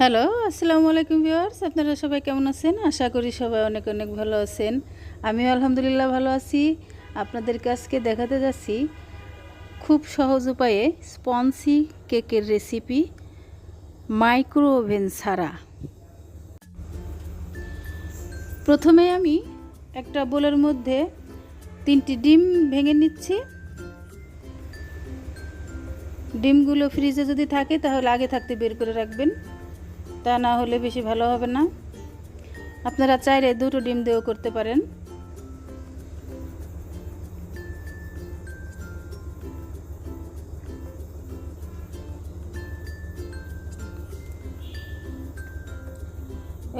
Hello, আসসালামু আলাইকুম viewers, আপনারা সবাই কেমন আছেন? আশা করি সবাই অনেক অনেক ভালো আছেন। আমিও আলহামদুলিল্লাহ ভালো আছি। আপনাদেরকে আজকে দেখাতে যাচ্ছি খুব সহজ উপায়ে স্পঞ্জি কেকের রেসিপি মাইক্রো ওভেন ছাড়া। প্রথমে আমি একটা বোলের মধ্যে তিনটি ডিম ভেঙে নিচ্ছি। ডিমগুলো ফ্রিজে যদি থাকে, তাহলে আগে থাকতে বের করে রাখবেন। তা না হলে বেশি ভালো হবে না। আপনারা চাইলে দুটো ডিম দিয়েও করতে পারেন।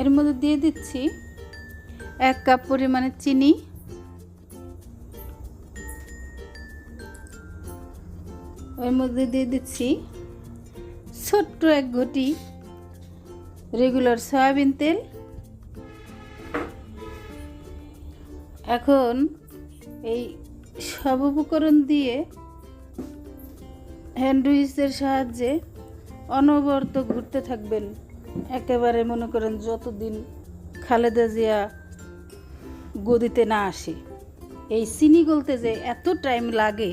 এর মধ্যে দিয়ে দিচ্ছি এক কাপ পরিমাণে চিনি। এর মধ্যে দিয়ে দিচ্ছি ছোট্ট এক ঘটি রেগুলার সয়াবিন তেল। এখন এই সব উপকরণ দিয়ে হ্যান্ড উইচের সাহায্যে অনবরত ঘুরতে থাকবেন। একেবারে মনে করেন যতদিন খালেদা জিয়া গদিতে না আসে। এই চিনি গলতে যে এত টাইম লাগে,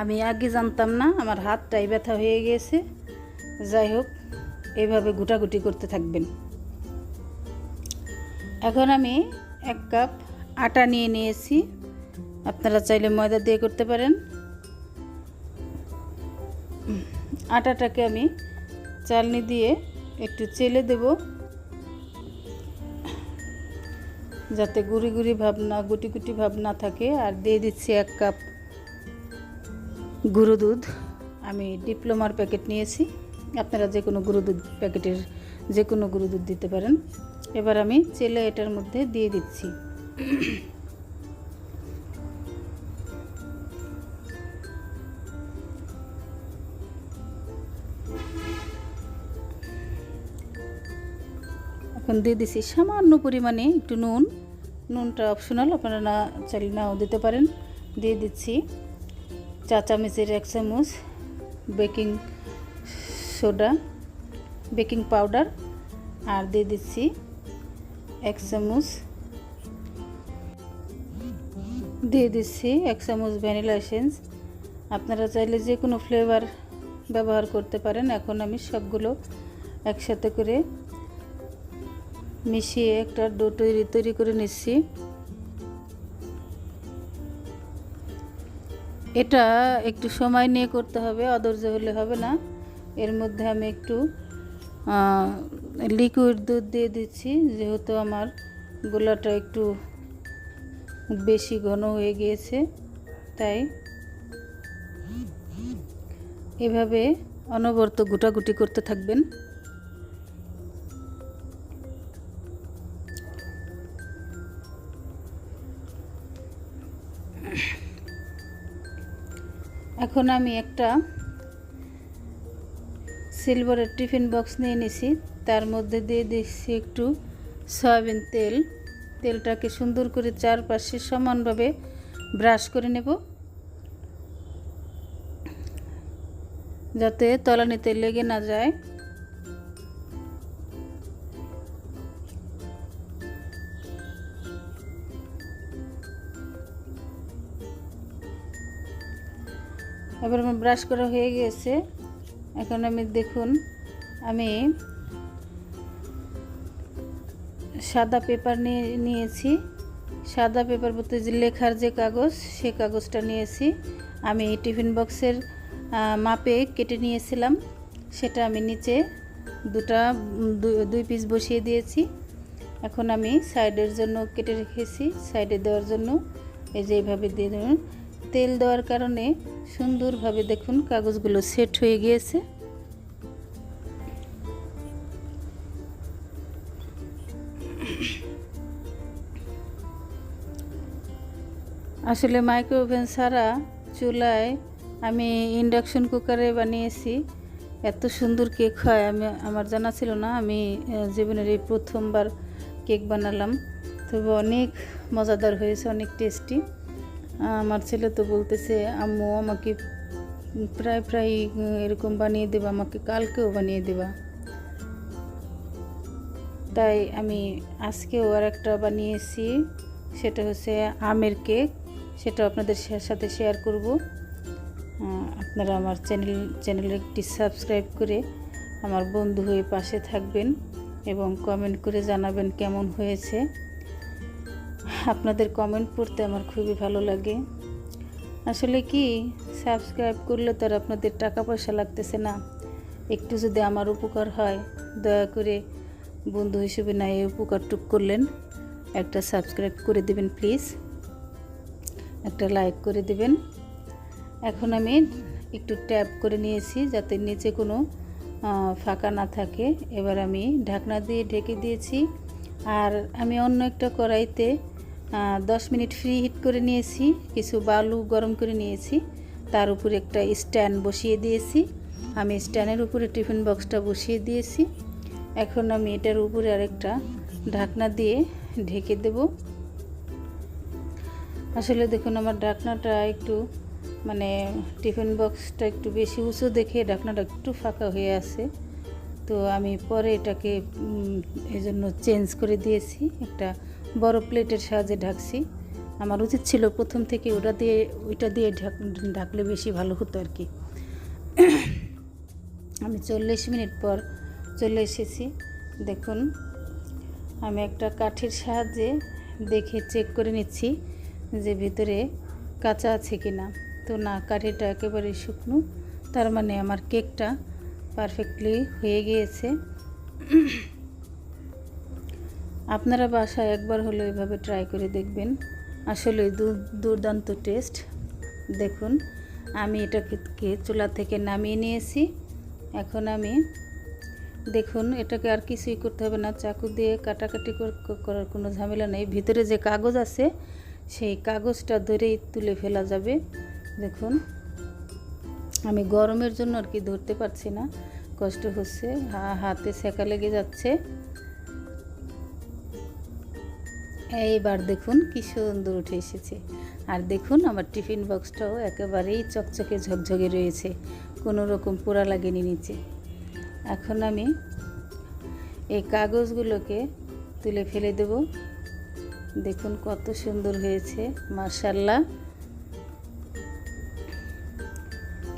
আমি আগে জানতাম না, আমার হাতটাই ব্যথা হয়ে গিয়েছে যাই হোক এভাবে গুটাগুটি করতে থাকবেন। এখন আমি এক কাপ আটা নিয়ে নিয়েছি। আপনারা চাইলে ময়দা দিয়ে করতে পারেন। আটাটাকে আমি চালনি দিয়ে একটু চেলে দেব। যাতে গুড়ি গুড়ি ভাব না, গুটি গুটি ভাব না থাকে। আর দিয়ে দিচ্ছি এক কাপ গুঁড়ো দুধ। আমি ডিপ্লোমার প্যাকেট নিয়েছি। আপনারা যে কোনো গুঁড়ো দুধ প্যাকেটের যে কোনো গুঁড়ো দুধ দিতে পারেন। এবার আমি চেলে এটার মধ্যে দিয়ে দিচ্ছি। এখন দিয়ে দিছি সামান্য পরিমাণে একটু নুন। নুনটা অপশনাল, আপনারা না চাইলে নাও দিতে পারেন। দিয়ে দিচ্ছি চা চামচের এক চামচ বেকিং সোডা, বেকিং পাউডার আর দিয়ে দিচ্ছি এক চামচ। দিয়ে দিচ্ছি এক চামচ ভ্যানিলা এসেন্স। আপনারা চাইলে যে কোনো ফ্লেভার ব্যবহার করতে পারেন। এখন আমি সবগুলো একসাথে করে মিশিয়ে একটা ডো তৈরি তৈরি করে নিচ্ছি। এটা একটু সময় নিয়ে করতে হবে, অধৈর্য হলে হবে না। এর মধ্যে আমি একটু লিকুইড দুধ দিয়ে দিচ্ছি, যেহেতু আমার গোলাটা একটু বেশি ঘন হয়ে গিয়েছে, তাই এভাবে অনবরত গুটাগুটি করতে থাকবেন। এখন আমি একটা সিলভারের টিফিন বক্স নিয়ে নিছি। তার মধ্যে দিয়ে দিচ্ছি একটু সয়াবিন তেল। তেলটাকে সুন্দর করে চারপাশে সমানভাবে ব্রাশ করে নেব। যাতে তলানিতে লেগে না যায়। এবার আমার ব্রাশ করা হয়ে গিয়েছে এখন আমি দেখুন, আমি সাদা পেপার নিয়ে, নিয়েছি। সাদা পেপার বলতে যে লেখার যে কাগজ, সে কাগজটা নিয়েছি। আমি টিফিন বক্সের মাপে কেটে নিয়েছিলাম। সেটা আমি নিচে দুটা দুই পিস বসিয়ে দিয়েছি। এখন আমি সাইডের জন্য কেটে রেখেছি। সাইডে দেওয়ার জন্য এই যে এইভাবে দিয়ে দেবেন। তেল দেওয়ার কারণে সুন্দরভাবে দেখুন কাগজগুলো সেট হয়ে গিয়েছে। আসলে মাইক্রোওভেন ছাড়া চুলায় আমি ইন্ডাকশন কুকারে বানিয়েছি। এত সুন্দর কেক হয়, আমি, আমার জানা ছিল না, আমি জীবনের এই প্রথমবার কেক বানালাম। তবে অনেক মজাদার হয়েছে, অনেক টেস্টি আমার ছেলে তো বলতেছে, আম্মু, আমাকে প্রায় প্রায় এরকম বানিয়ে দেবা, আমাকে কালকেও বানিয়ে দেবা। তাই আমি আজকেও আর একটা বানিয়েছি, সেটা হচ্ছে আমের কেক সেটা আপনাদের সাথে শেয়ার করব। আপনারা আমার চ্যানেল, চ্যানেলে একটি সাবস্ক্রাইব করে আমার বন্ধু হয়ে পাশে থাকবেন এবং কমেন্ট করে জানাবেন কেমন হয়েছে। আপনাদের কমেন্ট পড়তে আমার খুবই ভালো লাগে। আসলে কি সাবস্ক্রাইব করলে তো আর আপনাদের টাকা পয়সা লাগতেছে না। একটু যদি আমার উপকার হয়, দয়া করে বন্ধু হিসেবে না এই উপকারটুক করলেন। একটা সাবস্ক্রাইব করে দেবেন প্লিজ একটা লাইক করে দেবেন। এখন আমি একটু ট্যাপ করে নিয়েছি যাতে নিচে কোনো ফাঁকা না থাকে। এবার আমি ঢাকনা দিয়ে ঢেকে দিয়েছি। আর আমি অন্য একটা কড়াইতে দশ মিনিট ফ্রি হিট করে নিয়েছি কিছু বালু গরম করে নিয়েছি তার উপরে একটা স্ট্যান্ড বসিয়ে দিয়েছি। আমি স্ট্যান্ডের উপরে টিফিন বক্সটা বসিয়ে দিয়েছি। এখন আমি এটার উপরে আরেকটা ঢাকনা দিয়ে ঢেকে দেবো। আসলে দেখুন আমার ঢাকনাটা একটু মানে টিফিন বক্সটা একটু বেশি উঁচু দেখে ঢাকনাটা একটু ফাঁকা হয়ে আছে। তো আমি পরে এটাকে উম, এই জন্য চেঞ্জ করে দিয়েছি। একটা বড় প্লেটের সাহায্যে ঢাকছি। আমার উচিত ছিল প্রথম থেকে ওটা দিয়ে, ওইটা দিয়ে ঢাক, ঢাকলে বেশি ভালো হতো আর কি। আমি চল্লিশ মিনিট পর চলে এসেছি। দেখুন, আমি একটা কাঠের সাহায্যে দেখে চেক করে নিচ্ছি যে ভিতরে কাঁচা আছে কি না তো না কাঠিটা একেবারে শুকনো। তার মানে আমার কেকটা পারফেক্টলি হয়ে গিয়েছে। আপনারা বাসায় একবার হলো এভাবে ট্রাই করে দেখবেন। আসলে দুর্দান্ত টেস্ট দেখুন, আমি এটাকে চুলা থেকে নামিয়ে নিয়েছি। এখন আমি, দেখুন, এটাকে আর কিছুই করতে হবে না। চাকু দিয়ে কাটাকাটি কর- করার কোনো ঝামেলা নেই। ভিতরে যে কাগজ আছে, সেই কাগজটা ধরেই তুলে ফেলা যাবে। দেখুন, আমি গরমের জন্য আর কি ধরতে পারছি না। কষ্ট হচ্ছে হাতে সেকা লেগে যাচ্ছে। এইবার দেখুন কি সুন্দর উঠে এসেছে। আর দেখুন আমার টিফিন বক্সটাও একেবারেই চকচকে ঝকঝকে রয়েছে, কোনো রকম পোড়া লাগেনি নিচে। এখন আমি এই কাগজগুলোকে তুলে ফেলে দেব। দেখুন কত সুন্দর হয়েছে মার্শাল্লাহ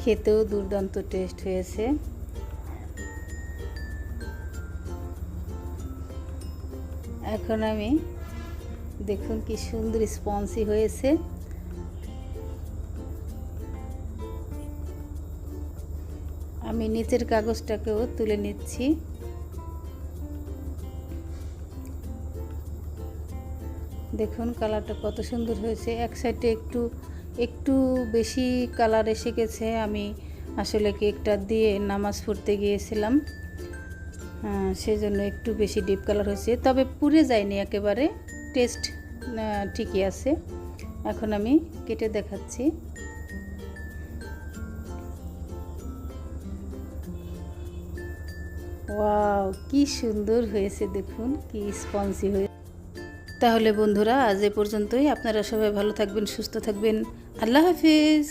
খেতেও দুর্দান্ত টেস্ট হয়েছে। এখন আমি দেখুন কি সুন্দর স্পঞ্জি হয়েছে। আমি নিচের কাগজটাকেও তুলে নিচ্ছি। দেখুন কালারটা কত সুন্দর হয়েছে। এক সাইডে একটু একটু বেশি কালার এসে গেছে। আমি আসলে কেকটা দিয়ে নামাজ পড়তে গিয়েছিলাম। আহ, সেই জন্য একটু বেশি ডিপ কালার হয়েছে। তবে পুড়ে যায়নি একেবারে। টেস্ট ঠিকই আছে। এখন আমি কেটে দেখাচ্ছি। ওয়াও, কি সুন্দর হয়েছে দেখুন, কি স্পঞ্জি হয়ে তাহলে বন্ধুরা, আজ এ পর্যন্তই। আপনারা সবাই ভালো থাকবেন, সুস্থ থাকবেন। আল্লাহ হাফিজ।